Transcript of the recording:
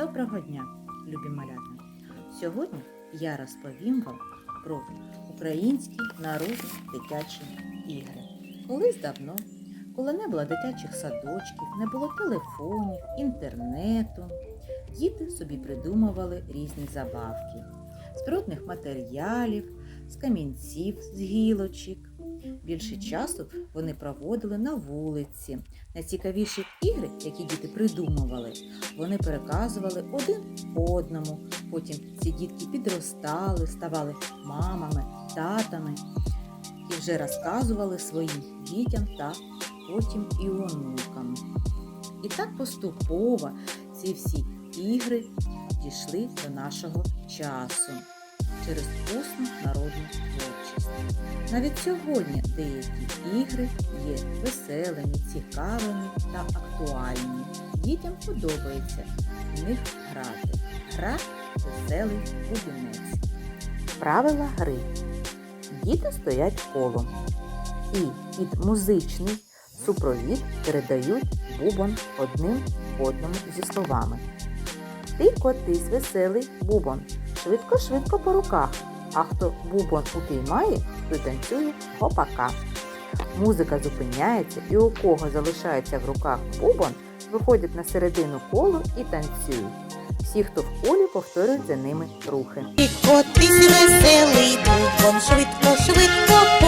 Доброго дня, любі малята! Сьогодні я розповім вам про українські народні дитячі ігри. Колись давно, коли не було дитячих садочків, не було телефонів, інтернету, діти собі придумували різні забавки з природних матеріалів, з камінців, з гілочок. Більше часу вони проводили на вулиці. Найцікавіші ігри, які діти придумували, вони переказували один одному. Потім ці дітки підростали, ставали мамами, татами і вже розказували своїм дітям та потім і онукам. І так поступово ці всі ігри дійшли до нашого часу через усну народну творчість. Навіть сьогодні деякі ігри є веселими, цікавими та актуальними. Дітям подобається в них грати. Гра веселий бубінець. Правила гри. Діти стоять колом і під музичний супровід передають бубон одним одному зі словами. Ти котись веселий бубон, швидко-швидко по руках. А хто бубон упіймає, той танцює гопака. Музика зупиняється і у кого залишається в руках бубон, виходять на середину колу і танцюють. Всі, хто в колі, повторюють за ними рухи. Котись веселий бубон, швидко, швидко